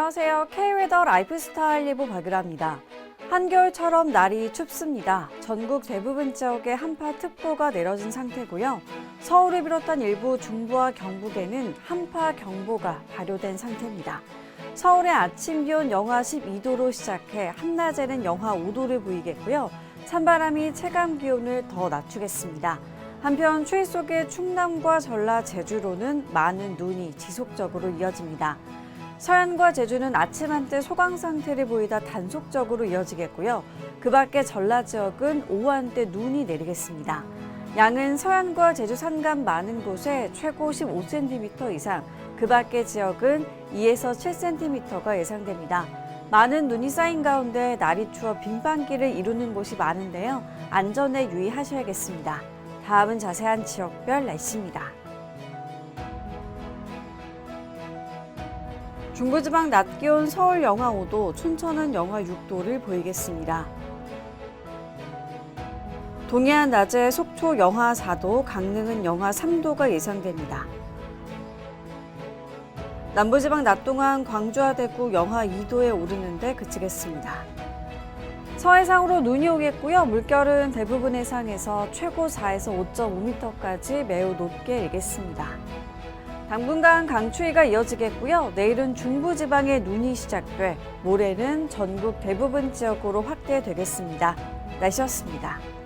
안녕하세요. K웨더 라이프스타일 예보 박유라입니다. 한겨울처럼 날이 춥습니다. 전국 대부분 지역에 한파특보가 내려진 상태고요. 서울을 비롯한 일부 중부와 경북에는 한파경보가 발효된 상태입니다. 서울의 아침 기온 영하 12도로 시작해 한낮에는 영하 5도를 보이겠고요. 찬바람이 체감 기온을 더 낮추겠습니다. 한편 추위 속에 충남과 전라, 제주로는 많은 눈이 지속적으로 이어집니다. 서해안과 제주는 아침 한때 소강 상태를 보이다 단속적으로 이어지겠고요. 그 밖에 전라 지역은 오후 한때 눈이 내리겠습니다. 양은 서해안과 제주 산간 많은 곳에 최고 15cm 이상, 그 밖의 지역은 2에서 7cm가 예상됩니다. 많은 눈이 쌓인 가운데 날이 추워 빙판길을 이루는 곳이 많은데요. 안전에 유의하셔야겠습니다. 다음은 자세한 지역별 날씨입니다. 중부지방 낮 기온 서울 영하 5도, 춘천은 영하 6도를 보이겠습니다. 동해안 낮에 속초 영하 4도, 강릉은 영하 3도가 예상됩니다. 남부지방 낮 동안 광주와 대구 영하 2도에 오르는데 그치겠습니다. 서해상으로 눈이 오겠고요. 물결은 대부분 해상에서 최고 4에서 5.5m까지 매우 높게 일겠습니다. 당분간 강추위가 이어지겠고요. 내일은 중부지방에 눈이 시작돼 모레는 전국 대부분 지역으로 확대되겠습니다. 날씨였습니다.